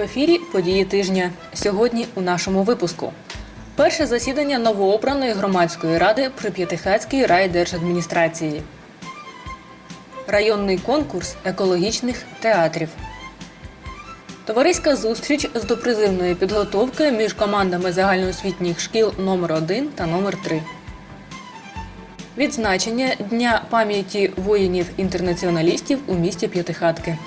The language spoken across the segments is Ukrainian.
Ефірі події тижня. Сьогодні у нашому випуску. Перше засідання новообраної громадської ради при П'ятихатській райдержадміністрації. Районний конкурс екологічних театрів. Товариська зустріч з допризивної підготовки між командами загальноосвітніх шкіл номер 1 та номер 3 Відзначення Дня пам'яті воїнів-інтернаціоналістів у місті П'ятихатки.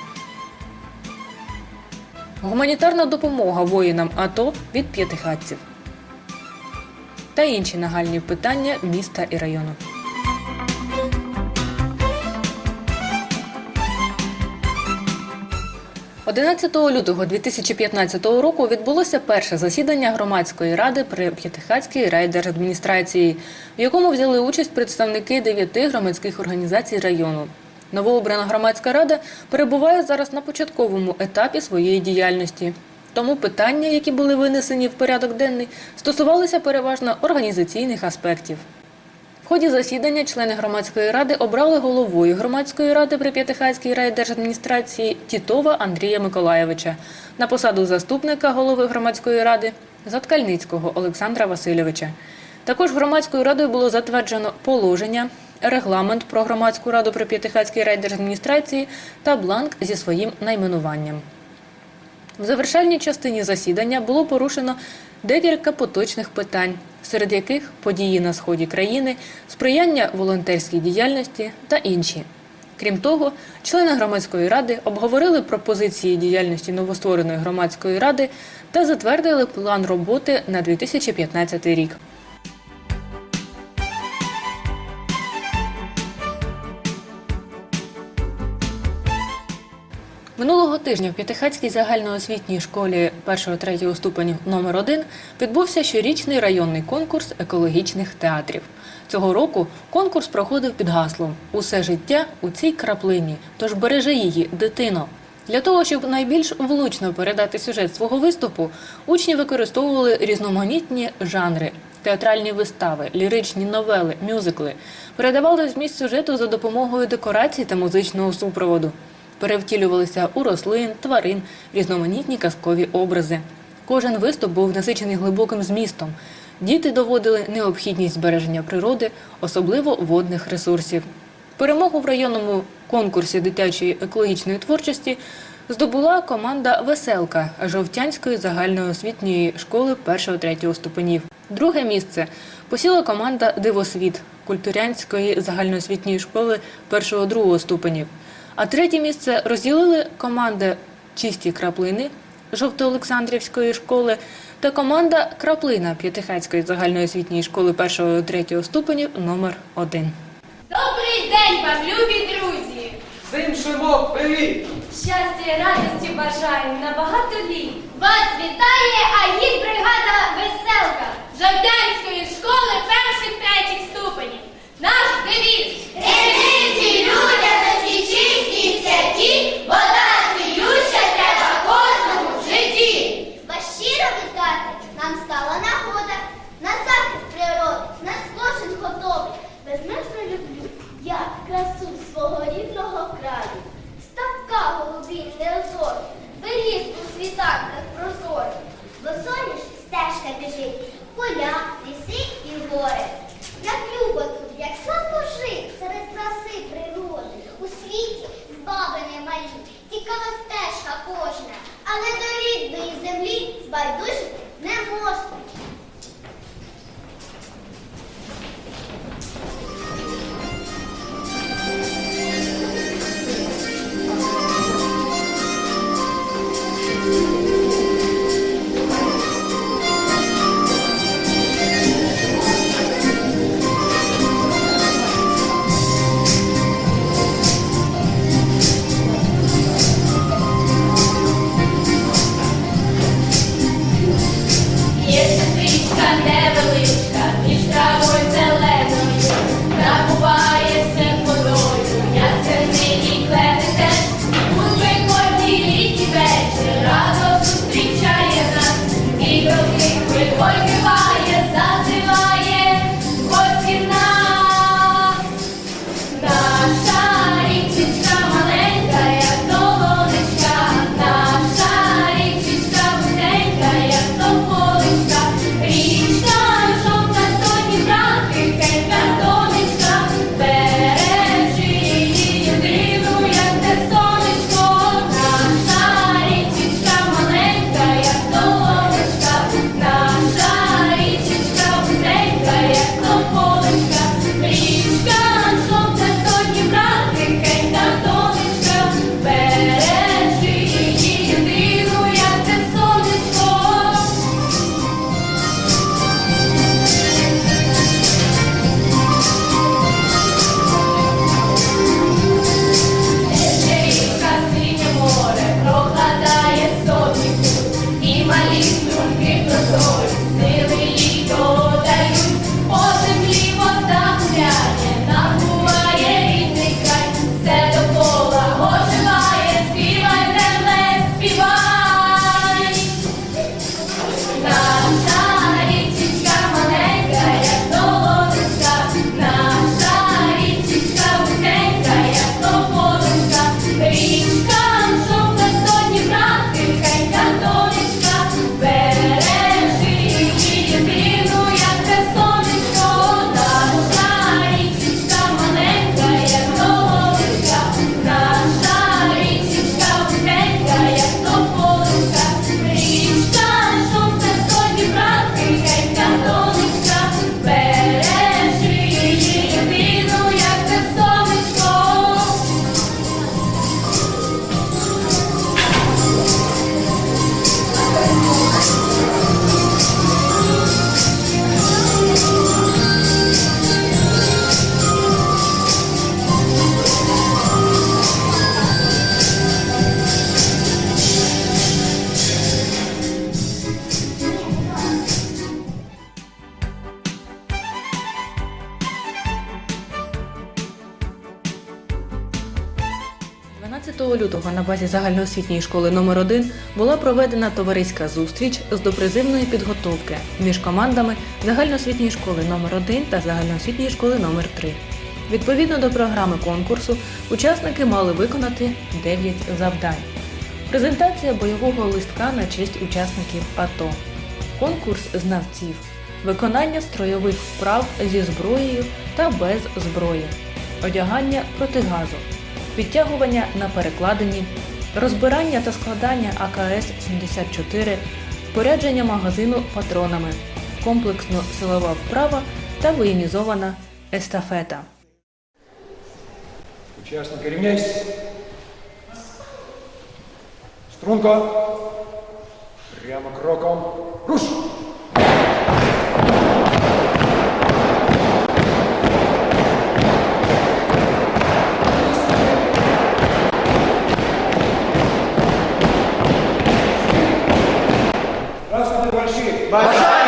Гуманітарна допомога воїнам АТО від п'ятихатців. Та інші нагальні питання міста і району. – 11 лютого 2015 року відбулося перше засідання громадської ради при П'ятихатській райдержадміністрації, в якому взяли участь представники дев'яти громадських організацій району. Новообрана громадська рада перебуває зараз на початковому етапі своєї діяльності. Тому питання, які були винесені в порядок денний, стосувалися переважно організаційних аспектів. В ході засідання члени громадської ради обрали головою громадської ради при П'ятихатській райдержадміністрації Тітова Андрія Миколаєвича на посаду заступника голови громадської ради Заткальницького Олександра Васильовича. Також громадською радою було затверджено положення, регламент про громадську раду при П'ятихатській райдержадміністрації та бланк зі своїм найменуванням. В завершальній частині засідання було порушено декілька поточних питань, серед яких події на сході країни, сприяння волонтерській діяльності та інші. Крім того, члени громадської ради обговорили пропозиції діяльності новоствореної громадської ради та затвердили план роботи на 2015 рік. Минулого тижня в П'ятихатській загальноосвітній школі 1-3 ступенів номер 1 відбувся щорічний районний конкурс екологічних театрів. Цього року конкурс проходив під гаслом Усе життя у цій краплині, тож бережи її, дитино. Для того, щоб найбільш влучно передати сюжет свого виступу, учні використовували різноманітні жанри. Театральні вистави, ліричні новели, мюзикли передавали зміст сюжету за допомогою декорацій та музичного супроводу перевтілювалися у рослин, тварин, різноманітні казкові образи. Кожен виступ був насичений глибоким змістом. Діти доводили необхідність збереження природи, особливо водних ресурсів. Перемогу в районному конкурсі дитячої екологічної творчості здобула команда Веселка Жовтянської загальноосвітньої школи 1-3 ступенів. Друге місце посіла команда Дивосвіт Культурянської загальноосвітньої школи 1-2 ступенів. А третє місце розділили команди Чисті краплини Жовтоолександрівської школи та команда Краплина П'ятихатської загальноосвітньої школи 1-3 ступенів номер 1 Добрий день вам, любі друзі! Всім шивок, привіт! Щастя і радості бажаю на багато літ. Вас вітає АїД бригада Веселка Жовтянської школи перших третіх ступенів. Наш девіз Ревниці людям святі, вода цілюща треба кожному в житті. Вас щиро вітати нам стала нагода на захист природи, нас кожен готовий. Безмежно люблю я красу на базі загальноосвітньої школи номер 1 була проведена товариська зустріч з допризивної підготовки між командами загальноосвітньої школи номер 1 та загальноосвітньої школи номер 3 Відповідно до програми конкурсу, учасники мали виконати 9 завдань. Презентація бойового листка на честь учасників АТО, конкурс знавців, виконання строєвих вправ зі зброєю та без зброї, одягання протигазу, підтягування на перекладині, розбирання та складання АКС-74, спорядження магазину патронами, комплексно силова вправа та воєнізована естафета. Учасники рівняйсь. Струнко. Прямо кроком. Руш! বাসায়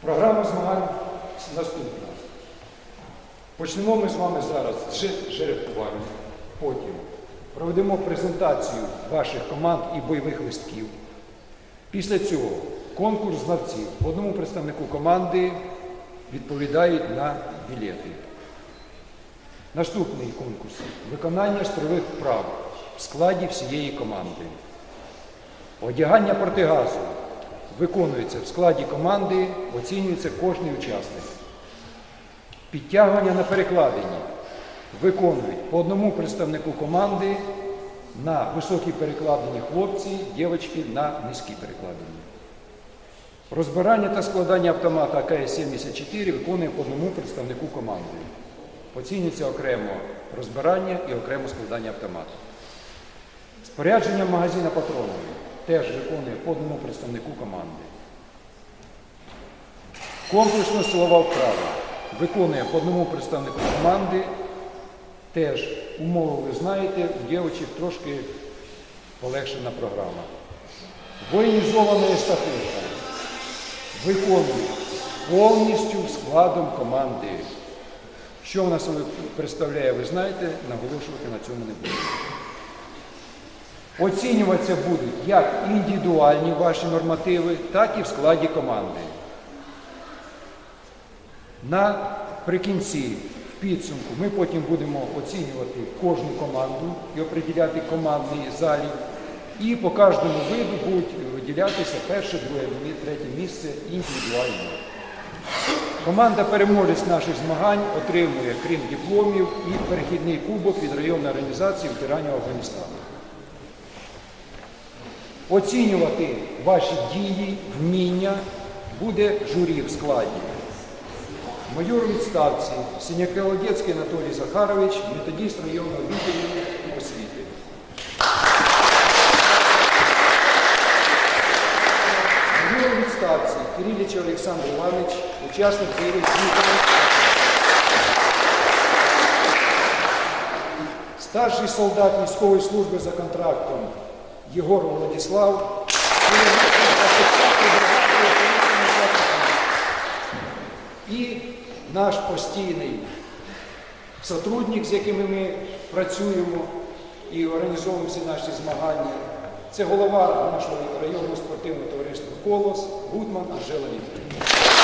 Програма змагань наступна. Почнемо ми з вами зараз з жеребкування. Потім проведемо презентацію ваших команд і бойових листків. Після цього конкурс знавців. Одному представнику команди відповідають на білети. Наступний конкурс виконання строєвих вправ в складі всієї команди. Одягання протигазу виконується в складі команди, оцінюється кожний учасник. Підтягування на перекладині виконують по одному представнику команди на високій перекладині хлопці, дівчатки на низькій перекладині. Розбирання та складання автомата АКС-74 виконує по одному представнику команди. Оцінюється окремо розбирання і окремо складання автомата. Спорядження магазина патронами теж виконує по одному представнику команди. Комплексна силова вправа виконує по одному представнику команди. Теж умови ви знаєте, у дівчат трошки полегшена програма. Воєнізована естафета виконує повністю складом команди. Що вона себе представляє, ви знаєте, наголошувати на цьому не буду. Оцінюватися будуть як індивідуальні ваші нормативи, так і в складі команди. Наприкінці, в підсумку, ми потім будемо оцінювати кожну команду і определяти командний залік. І по кожному виду будуть виділятися перше, друге, третє місце індивідуально. Команда переможець наших змагань отримує, крім дипломів, і перехідний кубок від районної організації ветеранів Афганістану. Оцінювати ваші дії, вміння буде журі в складі. Майор відставці Синяколодецький Анатолій Захарович, методіст районного відділу освіти. Майор відставці Кириліч Олександр Іванович, учасник бойових. Старший солдат військової служби за контрактом Єгоров Владислав, керівник 25-ї бригади оперативного і наш постійний сотрудник, з якими ми працюємо і організовуємо всі наші змагання. Це голова нашого районного спортивного товариства Колос Гудман Анжела Вікторівна.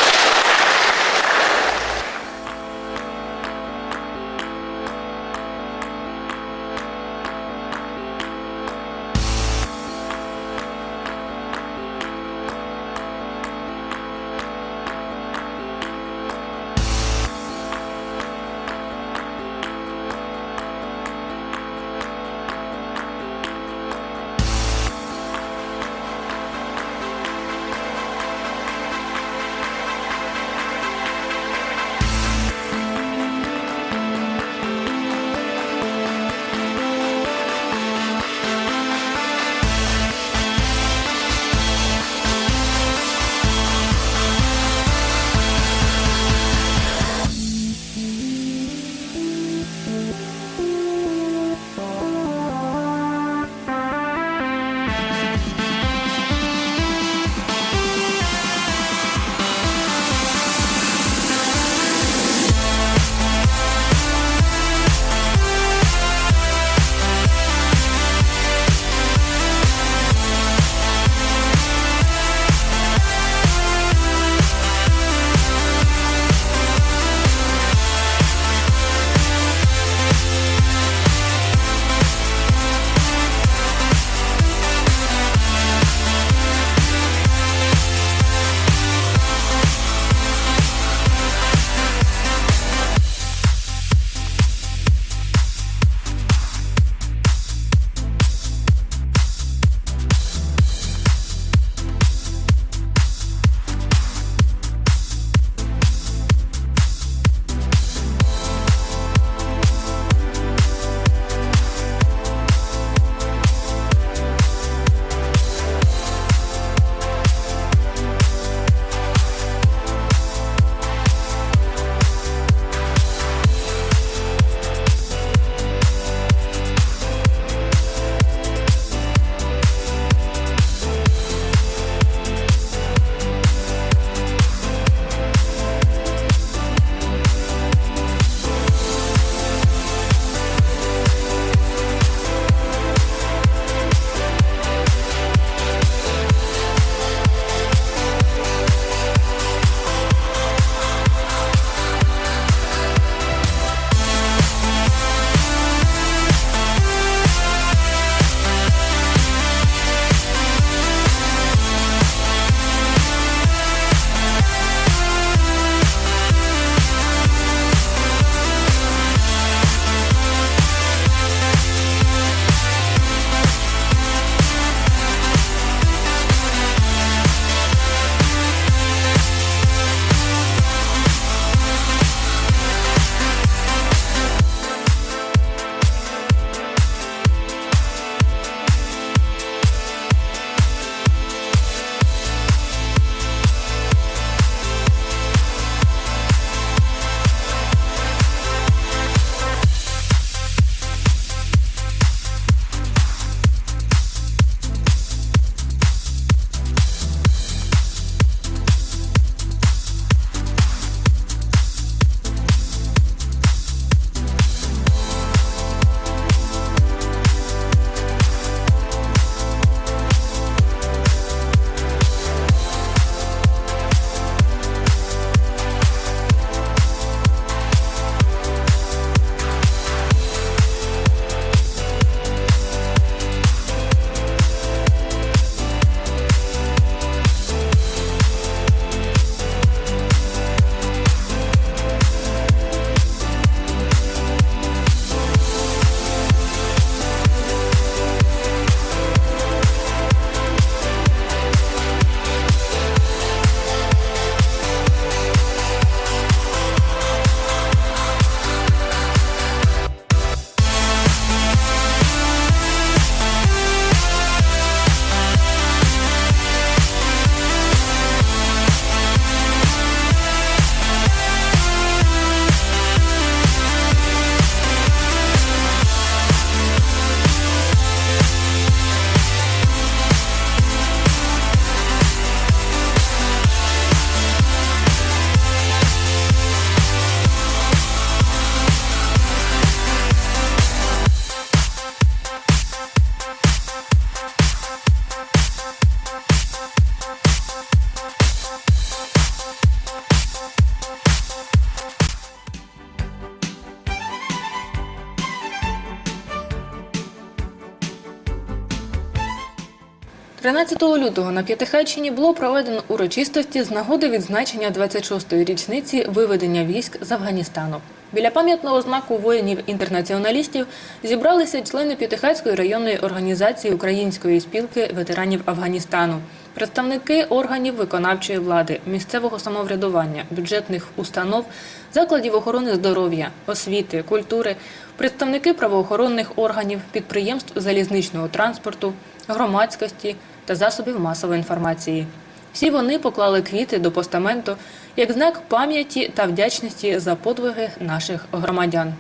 13 лютого на П'ятихатчині було проведено урочистості з нагоди відзначення 26-ї річниці виведення військ з Афганістану. Біля пам'ятного знаку воїнів-інтернаціоналістів зібралися члени П'ятихатської районної організації Української спілки ветеранів Афганістану, представники органів виконавчої влади, місцевого самоврядування, бюджетних установ, закладів охорони здоров'я, освіти, культури, представники правоохоронних органів, підприємств залізничного транспорту, громадськості та засобів масової інформації. Всі вони поклали квіти до постаменту як знак пам'яті та вдячності за подвиги наших громадян.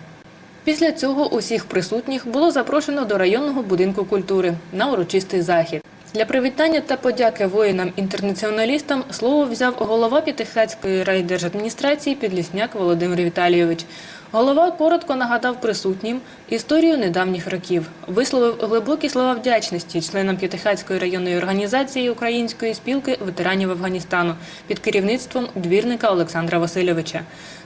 Після цього усіх присутніх було запрошено до районного будинку культури на урочистий захід. Для привітання та подяки воїнам-інтернаціоналістам слово взяв голова П'ятихатської райдержадміністрації Підлісняк Володимир Віталійович. Голова коротко нагадав присутнім історію недавніх років, висловив глибокі слова вдячності членам П'ятихатської районної організації Української спілки ветеранів Афганістану під керівництвом двірника Олександра Васильовича.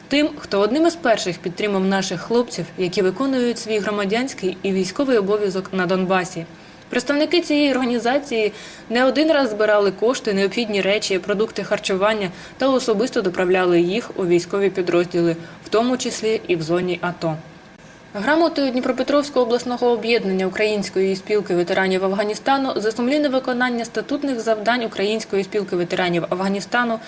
Тим, хто одним із перших підтримав наших хлопців, які виконують свій громадянський і військовий обов'язок на Донбасі. Представники цієї організації не один раз збирали кошти, необхідні речі, продукти харчування та особисто доправляли їх у військові підрозділи, тому числі і в зоні АТО. Грамотою Дніпропетровського обласного об'єднання Української спілки ветеранів Афганістану за сумлінне виконання статутних завдань Української спілки ветеранів Афганістану,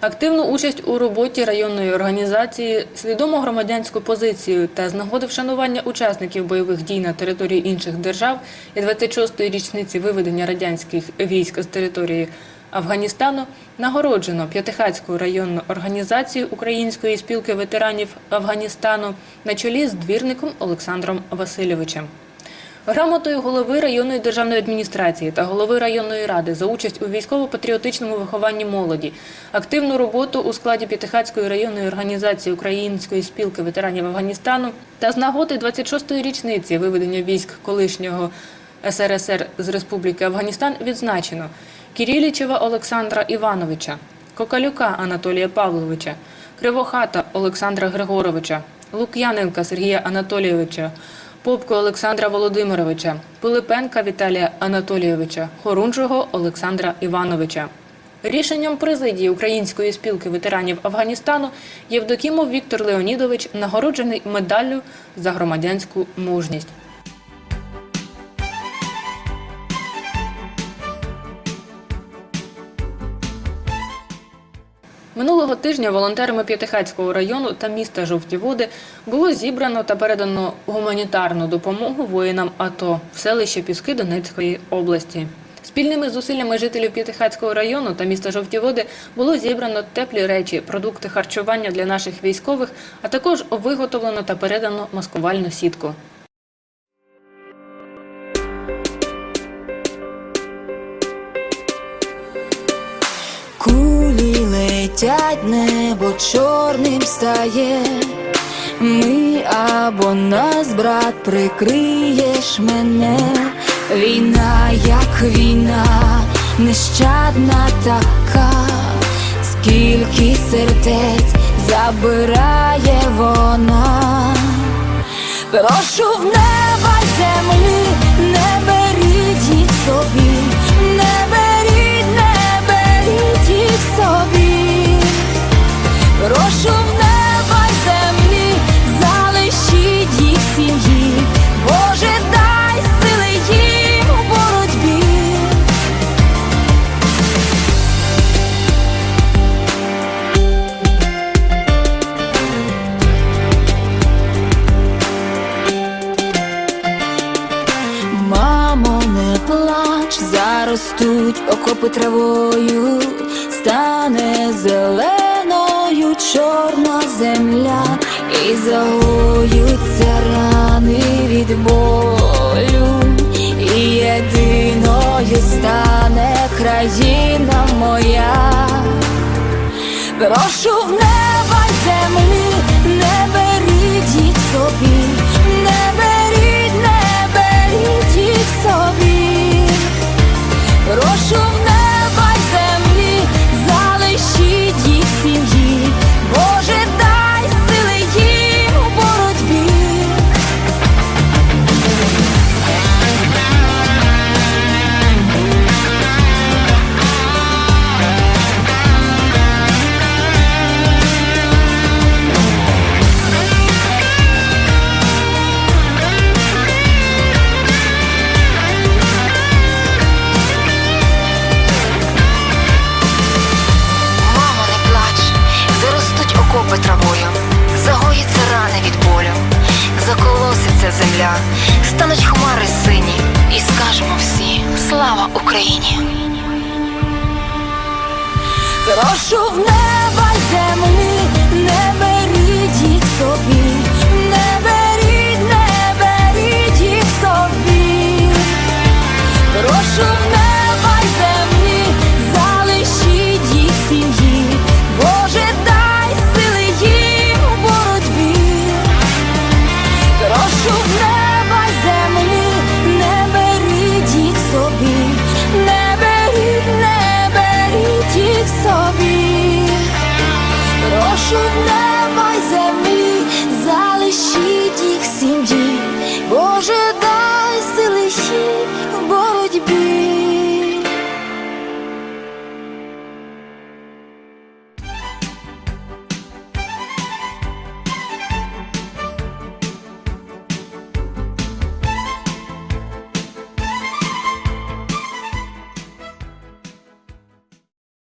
активну участь у роботі районної організації, свідому громадянську позицію та з нагоди вшанування учасників бойових дій на території інших держав і 26-ї річниці виведення радянських військ з території Афганістану нагороджено П'ятихатську районну організацію Української спілки ветеранів Афганістану на чолі з двірником Олександром Васильовичем. Грамотою голови районної державної адміністрації та голови районної ради за участь у військово-патріотичному вихованні молоді, активну роботу у складі П'ятихатської районної організації Української спілки ветеранів Афганістану та з нагоди 26-ї річниці виведення військ колишнього СРСР з Республіки Афганістан відзначено Кірілічева Олександра Івановича, Кокалюка Анатолія Павловича, Кривохата Олександра Григоровича, Лук'яненка Сергія Анатолійовича, Попко Олександра Володимировича, Пилипенка Віталія Анатолійовича, Хорунжого Олександра Івановича. Рішенням президії Української спілки ветеранів Афганістану Євдокімов Віктор Леонідович нагороджений медаллю за громадянську мужність. Минулого тижня волонтерами П'ятихатського району та міста Жовті Води було зібрано та передано гуманітарну допомогу воїнам АТО в селище Піски Донецької області. Спільними зусиллями жителів П'ятихатського району та міста Жовті Води було зібрано теплі речі, продукти харчування для наших військових, а також виготовлено та передано маскувальну сітку. Летять, небо чорним стає. Ми або нас, брат, прикриєш мене. Війна, як війна, нещадна така, скільки сердець забирає вона. Прошу в неба землі, не беріть їх собі, окопи травою, стане зеленою чорна земля, і загоються рани від болю, і єдиною стане країна моя. Прошу в неба землі,